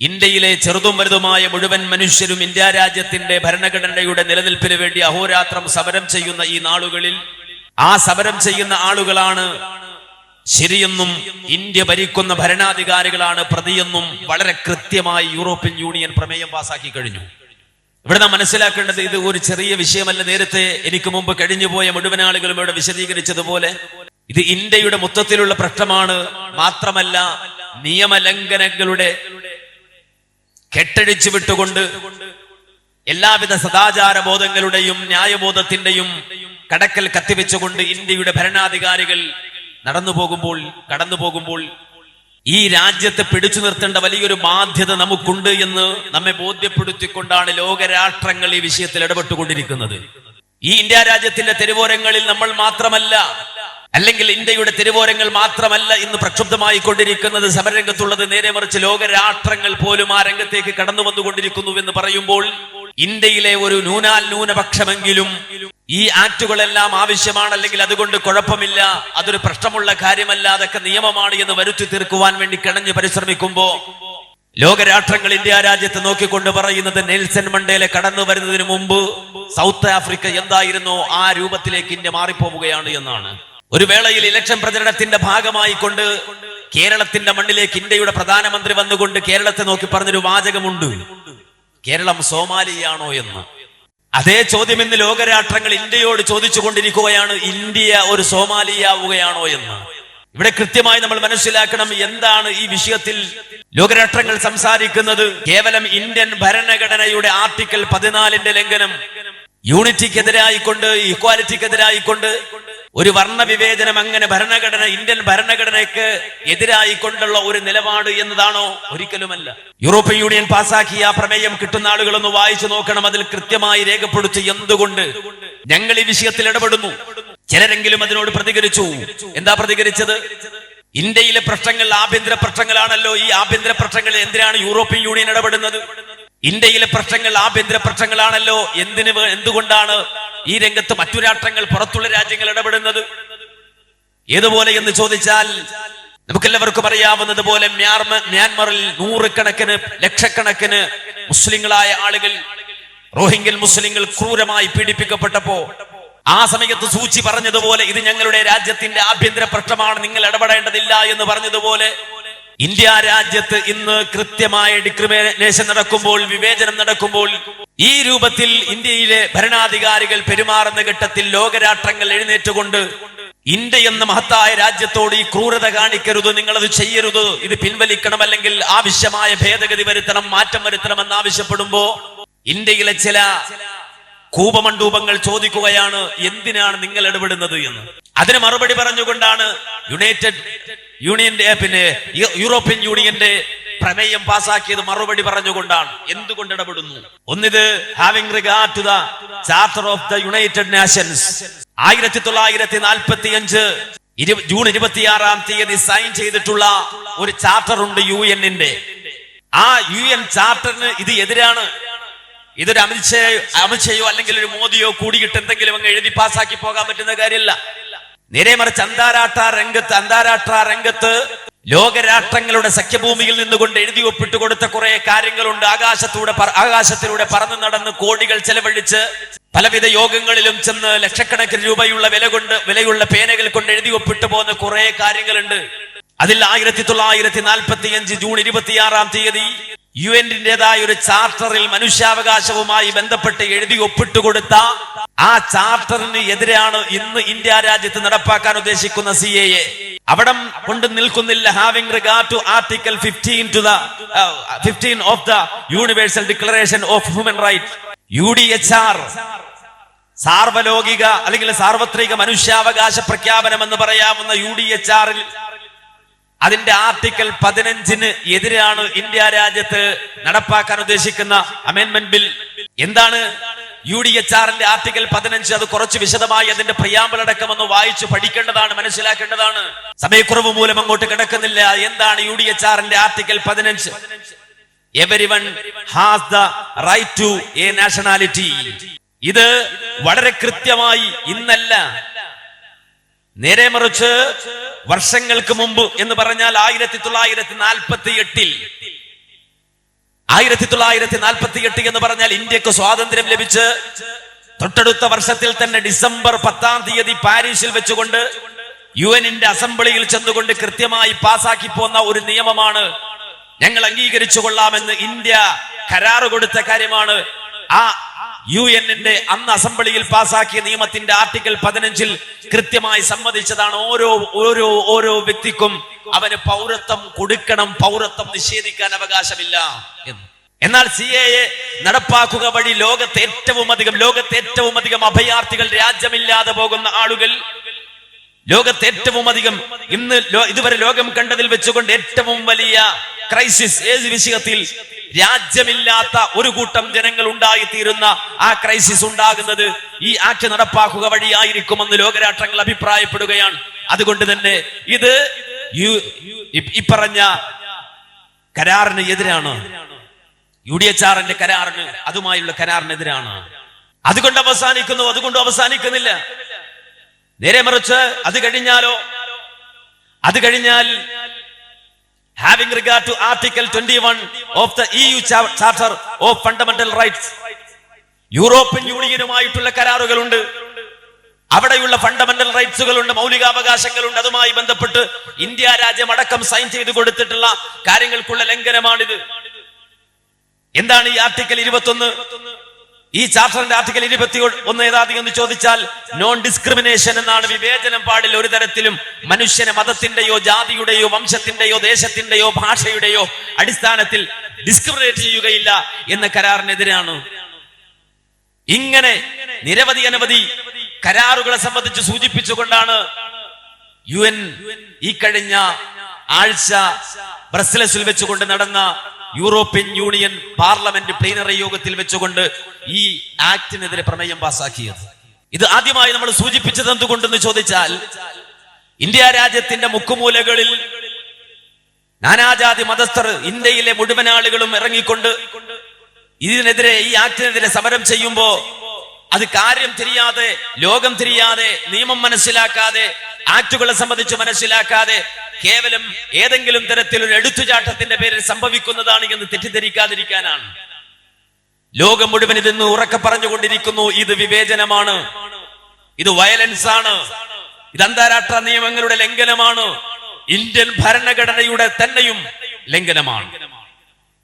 ഇന്ത്യയിലെ ചെറുതും വലുതുമായ മുഴുവൻ മനുഷ്യരും ഇന്ത്യ രാജ്യത്തിന്റെ ഭരണഘടനയുടെ നിലനിൽപ്പിന് വേണ്ടി അഹോരാത്രം സമരം ചെയ്യുന്ന ഈ നാളുകളിൽ ആ സമരം ചെയ്യുന്ന ആളുകളാണ് ശരിയെന്നും ഇന്ത്യ ഭരിക്കുന്ന ഭരണാധികാരികളാണ് പ്രതിയെന്നും വളരെ കൃത്യമായി യൂറോപ്യൻ യൂണിയൻ പ്രമേയം പാസാക്കി കഴിഞ്ഞു. ഇവിടെ നാം മനസ്സിലാക്കേണ്ടത് ഇത് ഒരു ചെറിയ വിഷയമല്ല. നേരത്തെ എനിക്ക് മുമ്പ് കഴിഞ്ഞുപോയ മുഴുവൻ ആളുകളും ഇവിടെ വിശദീകരിച്ചതുപോലെ ഇത് ഇന്ത്യയുടെ മൊത്തത്തിലുള്ള പ്രശ്നമാണ്. മാത്രമല്ല നിയമലംഘനങ്ങളുടെ കെട്ടഴിച്ചു വിട്ടുകൊണ്ട് എല്ലാവിധ സദാചാര ബോധങ്ങളുടെയും ന്യായബോധത്തിന്റെയും കടക്കൽ കത്തിവെച്ചുകൊണ്ട് ഇന്ത്യയുടെ ഭരണാധികാരികൾ നടന്നു പോകുമ്പോൾ കടന്നു പോകുമ്പോൾ ഈ രാജ്യത്തെ പിടിച്ചു നിർത്തേണ്ട വലിയൊരു ബാധ്യത നമുക്കുണ്ട് എന്ന് നമ്മെ ബോധ്യപ്പെടുത്തിക്കൊണ്ടാണ് ലോകരാഷ്ട്രങ്ങൾ ഈ വിഷയത്തിൽ ഇടപെട്ടുകൊണ്ടിരിക്കുന്നത്. ഈ ഇന്ത്യ രാജ്യത്തിന്റെ തെരുവോരങ്ങളിൽ നമ്മൾ മാത്രമല്ല അല്ലെങ്കിൽ ഇന്ത്യയുടെ തിരുവോരങ്ങൾ മാത്രമല്ല ഇന്ന് പ്രക്ഷുബ്ധമായി കൊണ്ടിരിക്കുന്നത്. സമരരംഗത്തുള്ളത് നേരെ മറിച്ച് ലോകരാഷ്ട്രങ്ങൾ പോലും ആ രംഗത്തേക്ക് കടന്നു വന്നുകൊണ്ടിരിക്കുന്നു എന്ന് പറയുമ്പോൾ ഇന്ത്യയിലെ ഒരു ന്യൂനാൽ ന്യൂനപക്ഷമെങ്കിലും ഈ ആക്ടുകളെല്ലാം ആവശ്യമാണ്. അല്ലെങ്കിൽ അതുകൊണ്ട് കുഴപ്പമില്ല. അതൊരു പ്രശ്നമുള്ള കാര്യമല്ല. അതൊക്കെ നിയമമാണ് എന്ന് വരുത്തി തീർക്കുവാൻ വേണ്ടി കിണഞ്ഞ് പരിശ്രമിക്കുമ്പോ ലോകരാഷ്ട്രങ്ങൾ ഇന്ത്യ രാജ്യത്ത് നോക്കിക്കൊണ്ട് പറയുന്നത് നെൽസൺ മണ്ടേല കടന്നു വരുന്നതിന് മുമ്പ് സൗത്ത് ആഫ്രിക്ക എന്തായിരുന്നോ ആ രൂപത്തിലേക്ക് ഇന്ത്യ മാറിപ്പോവുകയാണ് എന്നാണ്. ഒരു വേളയിൽ ഇലക്ഷൻ പ്രചരണത്തിന്റെ ഭാഗമായി കൊണ്ട് കേരളത്തിന്റെ മണ്ണിലേക്ക് ഇന്ത്യയുടെ പ്രധാനമന്ത്രി വന്നുകൊണ്ട് കേരളത്തെ നോക്കി പറഞ്ഞൊരു വാചകമുണ്ട്. കേരളം സോമാലിയാണോ എന്ന്. അതേ ചോദ്യം ഇന്ന് ലോകരാഷ്ട്രങ്ങൾ ഇന്ത്യയോട് ചോദിച്ചു കൊണ്ടിരിക്കുകയാണ് ഇന്ത്യ ഒരു സോമാലിയാവുകയാണോ എന്ന്. ഇവിടെ കൃത്യമായി നമ്മൾ മനസ്സിലാക്കണം എന്താണ് ഈ വിഷയത്തിൽ ലോകരാഷ്ട്രങ്ങൾ സംസാരിക്കുന്നത്. കേവലം ഇന്ത്യൻ ഭരണഘടനയുടെ ആർട്ടിക്കിൾ പതിനാലിന്റെ ലംഘനം. യൂണിറ്റിക്കെതിരായിക്കൊണ്ട് ഇക്വാലിറ്റിക്കെതിരായിക്കൊണ്ട് ഒരു വർണവിവേചനം അങ്ങനെ ഭരണഘടന ഇന്ത്യൻ ഭരണഘടനയ്ക്ക് എതിരായി കൊണ്ടുള്ള ഒരു നിലപാട് എന്നതാണോ? ഒരിക്കലുമല്ല. യൂറോപ്യൻ യൂണിയൻ പാസാക്കിയ പ്രമേയം കിട്ടുന്ന ആളുകളൊന്ന് വായിച്ചു നോക്കണം. അതിൽ കൃത്യമായി രേഖപ്പെടുത്തി എന്തുകൊണ്ട് ഞങ്ങൾ ഈ വിഷയത്തിൽ ഇടപെടുന്നു. ചിലരെങ്കിലും അതിനോട് പ്രതികരിച്ചു. എന്താ പ്രതികരിച്ചത്? ഇന്ത്യയിലെ പ്രശ്നങ്ങൾ ആഭ്യന്തര പ്രശ്നങ്ങളാണല്ലോ. ഈ ആഭ്യന്തര പ്രശ്നങ്ങളിൽ എന്തിനാണ് യൂറോപ്യൻ യൂണിയൻ ഇടപെടുന്നത്? ഇന്ത്യയിലെ പ്രശ്നങ്ങൾ ആഭ്യന്തര പ്രശ്നങ്ങളാണല്ലോ. എന്തിന് എന്തുകൊണ്ടാണ് ഈ രംഗത്ത് മറ്റു രാഷ്ട്രങ്ങൾ പുറത്തുള്ള രാജ്യങ്ങൾ ഇടപെടുന്നത്? ഏതുപോലെ എന്ന് ചോദിച്ചാൽ നമുക്കെല്ലാവർക്കും അറിയാവുന്നത് പോലെ മ്യാർമ മ്യാൻമറിൽ നൂറുകണക്കിന് ലക്ഷക്കണക്കിന് മുസ്ലിങ്ങളായ ആളുകൾ റോഹിംഗ്യൻ മുസ്ലിങ്ങൾ ക്രൂരമായി പീഡിപ്പിക്കപ്പെട്ടപ്പോ ആ സമയത്ത് സൂചി പറഞ്ഞതുപോലെ ഇത് ഞങ്ങളുടെ രാജ്യത്തിന്റെ ആഭ്യന്തര പ്രശ്നമാണ് നിങ്ങൾ ഇടപെടേണ്ടതില്ല എന്ന് പറഞ്ഞതുപോലെ ഇന്ത്യ രാജ്യത്ത് ഇന്ന് കൃത്യമായ ഡിക്രിമിനേഷൻ നടക്കുമ്പോൾ വിവേചനം നടക്കുമ്പോൾ ഈ രൂപത്തിൽ ഇന്ത്യയിലെ ഭരണാധികാരികൾ പെരുമാറുന്ന ഘട്ടത്തിൽ ലോകരാഷ്ട്രങ്ങൾ എഴുന്നേറ്റുകൊണ്ട് ഇന്ത്യ എന്ന മഹത്തായ രാജ്യത്തോട് ഈ ക്രൂരത കാണിക്കരുത് നിങ്ങളത് ചെയ്യരുത് ഇത് പിൻവലിക്കണം അല്ലെങ്കിൽ ആവശ്യമായ ഭേദഗതി വരുത്തണം മാറ്റം വരുത്തണം എന്ന് ആവശ്യപ്പെടുമ്പോ ഇന്ത്യയിലെ ചില കൂപമണ്ഡൂപങ്ങൾ ചോദിക്കുകയാണ് എന്തിനാണ് നിങ്ങൾ ഇടപെടുന്നത് എന്ന്? അതിന് മറുപടി പറഞ്ഞുകൊണ്ടാണ് യുണൈറ്റഡ് യൂണിയന്റെ പിന്നെ യൂറോപ്യൻ യൂണിയന്റെ പ്രമേയം പാസാക്കിയത് മറുപടി പറഞ്ഞുകൊണ്ടാണ്. എന്തുകൊണ്ട് ഇടപെടുന്നു? ഒന്നിത് having regard to the charter of the United Nations ആയിരത്തി തൊള്ളായിരത്തി നാൽപ്പത്തി അഞ്ച് ജൂൺ ഇരുപത്തിയാറാം തീയതി സൈൻ ചെയ്തിട്ടുള്ള ഒരു ചാർട്ടർ ഉണ്ട് യു എന്നിന്റെ ആ യു എൻ ചാർട്ടറിന് ഇത് എതിരാണ്. ഇതൊരു അമിത്ഷേ അമിത്ഷയോ അല്ലെങ്കിൽ ഒരു മോദിയോ കൂടിയിട്ട് എന്തെങ്കിലും അങ്ങ് എഴുതി പാസ്സാക്കി പോകാൻ പറ്റുന്ന കാര്യമല്ല. നേരെ മറിച്ച് അന്താരാഷ്ട്ര രംഗത്ത് അന്താരാഷ്ട്ര രംഗത്ത് ലോകരാഷ്ട്രങ്ങളുടെ സഖ്യഭൂമിയിൽ നിന്നുകൊണ്ട് എഴുതി ഒപ്പിട്ട് കൊടുത്ത കുറെ കാര്യങ്ങളുണ്ട്. ആകാശത്തൂടെ ആകാശത്തിലൂടെ പറന്നു നടന്ന് കോടികൾ ചെലവഴിച്ച് പലവിധ യോഗങ്ങളിലും ചെന്ന് ലക്ഷക്കണക്കിന് രൂപയുള്ള വില കൊണ്ട് വിലയുള്ള പേനകൾ കൊണ്ട് എഴുതി ഒപ്പിട്ട് പോകുന്ന കുറെ കാര്യങ്ങളുണ്ട്. അതിൽ ആയിരത്തി തൊള്ളായിരത്തി നാൽപ്പത്തി അഞ്ച് ജൂൺ ഇരുപത്തിയാറാം തീയതി യു എന്റേതായ ഒരു ചാർട്ടറിൽ മനുഷ്യാവകാശവുമായി ബന്ധപ്പെട്ട് എഴുതി ഒപ്പിട്ട് കൊടുത്ത ആ ചാർട്ടറിന് എതിരാണ് ഇന്ന് ഇന്ത്യ രാജ്യത്ത് നടപ്പാക്കാൻ ഉദ്ദേശിക്കുന്ന സി എ എ. അവിടെ കൊണ്ട് നിൽക്കുന്നില്ല. Having regard to article fifteen to the fifteen of the universal declaration of human right U D H R സാർവലോകിക അല്ലെങ്കിൽ സാർവത്രിക മനുഷ്യാവകാശ പ്രഖ്യാപനം എന്ന് പറയാവുന്ന യു ഡി എച്ച് ആറിൽ അതിന്റെ ആർട്ടിക്കൽ പതിനഞ്ചിന് എതിരാണ് ഇന്ത്യ രാജ്യത്ത് നടപ്പാക്കാൻ ഉദ്ദേശിക്കുന്ന അമെന്റ്മെന്റ് ബിൽ എന്താണ്? യു ഡി എച്ച് ആറിന്റെ ആർട്ടിക്കൽ പതിനഞ്ച് അത് കുറച്ച് വിശദമായി അതിന്റെ പ്രിയാമ്പലടക്കമെന്ന് വായിച്ചു പഠിക്കേണ്ടതാണ് മനസ്സിലാക്കേണ്ടതാണ്. സമയക്കുറവ് മൂലം അങ്ങോട്ട് കിടക്കുന്നില്ല. എന്താണ് യു ഡി എച്ച് ആറിന്റെ ആർട്ടിക്കൽ പതിനഞ്ച്? Everyone has the right to a nationality ഇത് വളരെ കൃത്യമായി ഇന്നല്ല നേരെ മറിച്ച് വർഷങ്ങൾക്ക് മുമ്പ് എന്ന് പറഞ്ഞാൽ ആയിരത്തി തൊള്ളായിരത്തി നാൽപ്പത്തി എട്ടിൽ ആയിരത്തി തൊള്ളായിരത്തി നാൽപ്പത്തി എട്ട് എന്ന് പറഞ്ഞാൽ ഇന്ത്യയ്ക്ക് സ്വാതന്ത്ര്യം ലഭിച്ച് തൊട്ടടുത്ത വർഷത്തിൽ തന്നെ ഡിസംബർ പത്താം തീയതി പാരീസിൽ വെച്ചുകൊണ്ട് യു എന്നിന്റെ അസംബ്ലിയിൽ ചെന്നുകൊണ്ട് കൃത്യമായി പാസാക്കി പോന്ന ഒരു നിയമമാണ് ഞങ്ങൾ അംഗീകരിച്ചു കൊള്ളാമെന്ന് ഇന്ത്യ കരാറ് കൊടുത്ത കാര്യമാണ്. ആ യു എന്നിന്റെ അന്ന് അസംബ്ലിയിൽ പാസാക്കിയ നിയമത്തിന്റെ ആർട്ടിക്കിൾ പതിനഞ്ചിൽ കൃത്യമായി സമ്മതിച്ചതാണ് ഓരോ ഓരോ ഓരോ വ്യക്തിക്കും അവന് പൗരത്വം കൊടുക്കണം പൗരത്വം നിഷേധിക്കാൻ അവകാശമില്ല എന്ന്. എന്നാൽ സി എ നടപ്പാക്കുക വഴി ലോകത്തെ ഏറ്റവും അധികം ലോകത്തെ ഏറ്റവും അധികം അഭയാർത്ഥികൾ രാജ്യമില്ലാതെ പോകുന്ന ആളുകൾ ലോകത്തെ ഏറ്റവും അധികം ഇന്ന് ഇതുവരെ ലോകം കണ്ടതിൽ വെച്ചുകൊണ്ട് ഏറ്റവും വലിയ ക്രൈസിസ് ഏത് വിഷയത്തിൽ? രാജ്യമില്ലാത്ത ഒരു കൂട്ടം ജനങ്ങൾ ഉണ്ടായിത്തീരുന്ന ആ ക്രൈസിസ് ഉണ്ടാകുന്നത് ഈ ആക്ട് നടപ്പാക്കുക വഴിയായിരിക്കുമെന്ന് ലോകരാഷ്ട്രങ്ങൾ അഭിപ്രായപ്പെടുകയാണ്. അതുകൊണ്ട് തന്നെ ഇത് യു- ഈ- ഈ പറഞ്ഞ കരാറിന് എതിരാണ്. യു ഡി എച്ച് ആറിന്റെ കരാറിന് അതുമായുള്ള കരാറിനെതിരാണ്. അതുകൊണ്ട് അവസാനിക്കുന്നു അതുകൊണ്ട് അവസാനിക്കുന്നില്ല. നേരെ മറിച്ച് അത് കഴിഞ്ഞാലോ? അത് കഴിഞ്ഞാൽ having regard to article twenty one of the E U charter of fundamental rights European യൂണിയനുമായിട്ടുള്ള കരാറുകളുണ്ട്. അവിടെയുള്ള ഫണ്ടമെന്റൽ റൈറ്റ്സുകളുണ്ട് മൗലികാവകാശങ്ങളുണ്ട്. അതുമായി ബന്ധപ്പെട്ട് ഇന്ത്യ രാജ്യം അടക്കം സൈൻ ചെയ്തു കൊടുത്തിട്ടുള്ള കാര്യങ്ങൾക്കുള്ള ലംഘനമാണിത്. എന്താണ് ഈ ആർട്ടിക്കൽ ഇരുപത്തൊന്ന്? ഈ ചാർട്ടറിന്റെ ആർട്ടിക്കൽ ഇരുപത്തി ഒന്ന് ഏതാധികം എന്ന് ചോദിച്ചാൽ നോൺ ഡിസ്ക്രിമിനേഷൻ എന്നാണ് വിവേചനം പാടിൽ ഒരു തരത്തിലും മനുഷ്യനെ മതത്തിന്റെയോ ജാതിയുടെയോ വംശത്തിന്റെയോ ദേശത്തിന്റെയോ ഭാഷയുടെയോ അടിസ്ഥാനത്തിൽ ഡിസ്ക്രിമിനേറ്റ് ചെയ്യുകയില്ല എന്ന കരാറിനെതിരാണ്. ഇങ്ങനെ നിരവധി അനവധി കരാറുകളെ സംബന്ധിച്ച് സൂചിപ്പിച്ചുകൊണ്ടാണ് യു എൻ ഈ കഴിഞ്ഞ ആഴ്ച ബ്രസലസിൽ വെച്ചുകൊണ്ട് നടന്ന യൂറോപ്യൻ യൂണിയൻ പാർലമെന്റ് പ്ലീനറി യോഗത്തിൽ വെച്ചുകൊണ്ട് ഈ ആക്ടിനെതിരെ പ്രമേയം പാസാക്കിയത്. ഇത് ആദ്യമായി നമ്മൾ സൂചിപ്പിച്ചത് എന്തുകൊണ്ടെന്ന് ചോദിച്ചാൽ ഇന്ത്യ രാജ്യത്തിന്റെ മുക്കുമൂലകളിൽ നാനാജാതി മതസ്ഥർ ഇന്ത്യയിലെ മുഴുവൻ ആളുകളും ഇറങ്ങിക്കൊണ്ട് ഇതിനെതിരെ ഈ ആക്ടിനെതിരെ സമരം ചെയ്യുമ്പോ അത് കാര്യം തിരിയാതെ ലോകം തിരിയാതെ നിയമം മനസ്സിലാക്കാതെ ആക്ടുകളെ സംബന്ധിച്ച് മനസ്സിലാക്കാതെ കേവലം ഏതെങ്കിലും തരത്തിലൊരു എടുത്തുചാട്ടത്തിന്റെ പേരിൽ സംഭവിക്കുന്നതാണ് എന്ന് തെറ്റിദ്ധരിക്കാതിരിക്കാനാണ്. ലോകം മുഴുവൻ ഇതെന്ന് ഉറക്കെ പറഞ്ഞുകൊണ്ടിരിക്കുന്നു ഇത് വിവേചനമാണ്. ഇത് വയലൻസ് ആണ്. ഇത് അന്താരാഷ്ട്ര നിയമങ്ങളുടെ ലംഘനമാണ്. ഇന്ത്യൻ ഭരണഘടനയുടെ തന്നെയും ലംഘനമാണ്.